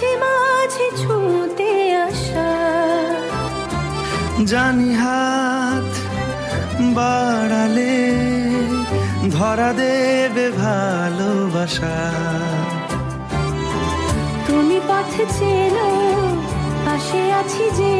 মাঝে মাঝে ছুঁতে আসা। জানি হাত বাড়ালে ধরা দেবে ভালোবাসা। তুমি পথ চেনো পাশে আছি জেনো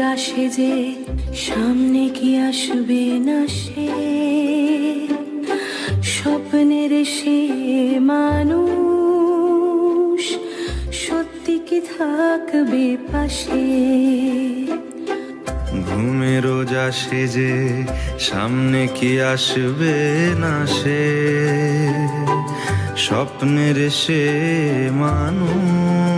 আসে যে সামনে কি আসবে না সে? স্বপ্নের সে মানুষ সত্যি কি থাকবে পাশে? ঘুমে রোজ যে সামনে কি আসবে না সে? স্বপ্নের সে মানুষ